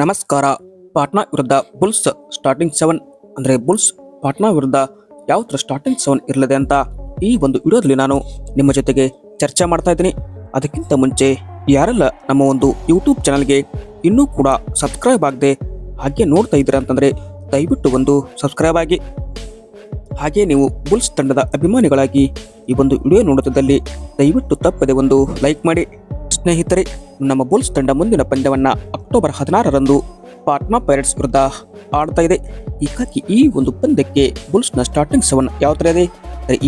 ನಮಸ್ಕಾರ. ಪಾಟ್ನಾ ವಿರುದ್ಧ Bulls starting seven ಅಂದರೆ ಬುಲ್ಸ್ ಪಾಟ್ನಾ ವಿರುದ್ಧ ಯಾವ ಥರ ಸ್ಟಾರ್ಟಿಂಗ್ ಸೆವೆನ್ ಇರಲಿದೆ ಅಂತ ಈ ಒಂದು ವಿಡಿಯೋದಲ್ಲಿ ನಾನು ನಿಮ್ಮ ಜೊತೆಗೆ ಚರ್ಚೆ ಮಾಡ್ತಾ ಇದ್ದೀನಿ. ಅದಕ್ಕಿಂತ ಮುಂಚೆ ಯಾರೆಲ್ಲ ನಮ್ಮ ಒಂದು ಯೂಟ್ಯೂಬ್ ಚಾನಲ್ಗೆ ಇನ್ನೂ ಕೂಡ ಸಬ್ಸ್ಕ್ರೈಬ್ ಆಗದೆ ಹಾಗೆ ನೋಡ್ತಾ ಇದ್ದೀರಾ ಅಂತಂದರೆ ದಯವಿಟ್ಟು ಒಂದು ಸಬ್ಸ್ಕ್ರೈಬ್ ಆಗಿ. ಹಾಗೆ ನೀವು ಬುಲ್ಸ್ ತಂಡದ ಅಭಿಮಾನಿಗಳಾಗಿ ಈ ಒಂದು ವಿಡಿಯೋ ನೋಡುತ್ತಿದ್ದಲ್ಲಿ ದಯವಿಟ್ಟು ತಪ್ಪದೆ ಒಂದು ಲೈಕ್ ಮಾಡಿ. ಸ್ನೇಹಿತರೆ, ನಮ್ಮ ಬುಲ್ಸ್ ತಂಡ ಮುಂದಿನ ಪಂದ್ಯವನ್ನು ಅಕ್ಟೋಬರ್ ಹದಿನಾರರಂದು ಪಾಟ್ನಾ ಪೈರೇಟ್ಸ್ ವಿರುದ್ಧ ಆಡ್ತಾ ಇದೆ. ಹೀಗಾಗಿ ಈ ಒಂದು ಪಂದ್ಯಕ್ಕೆ ಬುಲ್ಸ್ನ ಸ್ಟಾರ್ಟಿಂಗ್ ಸೆವೆನ್ ಯಾವ ಥರ ಇದೆ?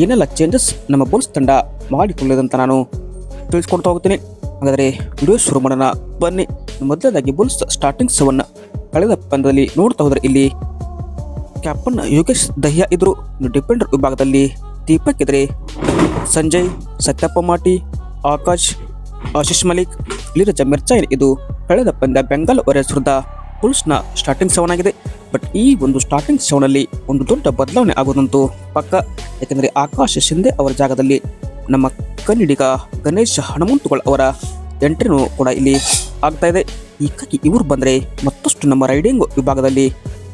ಏನೆಲ್ಲ ಚೇಂಜಸ್ ನಮ್ಮ ಬುಲ್ಸ್ ತಂಡ ಮಾಡಿಕೊಳ್ಳಿದೆ ನಾನು ತಿಳಿಸ್ಕೊಡ್ತಾ ಹೋಗ್ತೀನಿ. ಹಾಗಾದರೆ ವಿಡಿಯೋ ಶುರು ಮಾಡೋಣ. ಬನ್ನಿ. ಮೊದಲನೇದಾಗಿ ಬುಲ್ಸ್ ಸ್ಟಾರ್ಟಿಂಗ್ ಸೆವೆನ್ ಕಳೆದ ಪಂದ್ಯದಲ್ಲಿ ನೋಡ್ತಾ ಹೋದರೆ ಇಲ್ಲಿ ಕ್ಯಾಪ್ಟನ್ ಯೋಗೇಶ್ ದಹ್ಯಾ ಇದ್ರು. ಡಿಫೆಂಡರ್ ವಿಭಾಗದಲ್ಲಿ ದೀಪಕ್ ಇದ್ರೆ ಸಂಜಯ್, ಸತ್ಯಪ್ಪ ಮಾಟಿ, ಆಕಾಶ್ ಆಶಿಷ್ ಮಲಿಕ್ ಲೀರಜ ಮಿರ್ಜಾಯಿನ್ ಇದು ಕಳೆದ ಪಂದ್ಯ ಬೆಂಗಾಲ್ ವಾರಿಯರ್ಸ್ ವಿರುದ್ಧ ಬುಲ್ಸ್ನ ಸ್ಟಾರ್ಟಿಂಗ್ ಸೆವೆನ್ ಆಗಿದೆ. ಬಟ್ ಈ ಒಂದು ಸ್ಟಾರ್ಟಿಂಗ್ ಸೆವೆನಲ್ಲಿ ಒಂದು ದೊಡ್ಡ ಬದಲಾವಣೆ ಆಗೋದಂತೂ ಪಕ್ಕ. ಯಾಕೆಂದರೆ ಆಕಾಶ್ ಶಿಂದೆ ಅವರ ಜಾಗದಲ್ಲಿ ನಮ್ಮ ಕನ್ನಡಿಗ ಗಣೇಶ್ ಹನುಮಂತುಗಳು ಅವರ ಎಂಟ್ರಿನೂ ಕೂಡ ಇಲ್ಲಿ ಆಗ್ತಾ ಇದೆ. ಹೀಗಾಗಿ ಇವರು ಬಂದರೆ ಮತ್ತಷ್ಟು ನಮ್ಮ ರೈಡಿಂಗ್ ವಿಭಾಗದಲ್ಲಿ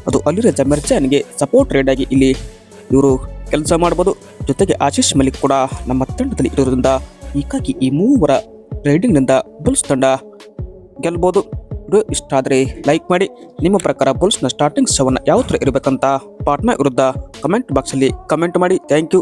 ಅದು ಅಲಿರಜ ಮಿರ್ಜಾನ್ಗೆ ಸಪೋರ್ಟ್ ರೈಡ್ ಆಗಿ ಇಲ್ಲಿ ಇವರು ಕೆಲಸ ಮಾಡ್ಬೋದು. ಜೊತೆಗೆ ಆಶೀಶ್ ಮಲಿಕ್ ಕೂಡ ನಮ್ಮ ತಂಡದಲ್ಲಿ ಇರೋದ್ರಿಂದ ಹೀಗಾಗಿ ಈ ಮೂವರ ರೈಡಿಂಗ್ನಿಂದ ಬುಲ್ಸ್ ತಂಡ ಗೆಲ್ಬೋದು. ವಿಡಿಯೋ ಇಷ್ಟ ಆದರೆ ಲೈಕ್ ಮಾಡಿ. ನಿಮ್ಮ ಪ್ರಕಾರ ಬುಲ್ಸ್ನ ಸ್ಟಾರ್ಟಿಂಗ್ ಸೆವೆನ್ ಯಾವ ಥರ ಇರಬೇಕಂತ ಪಾಟ್ನಾ ವಿರುದ್ಧ ಕಮೆಂಟ್ ಬಾಕ್ಸಲ್ಲಿ ಕಮೆಂಟ್ ಮಾಡಿ. Thank you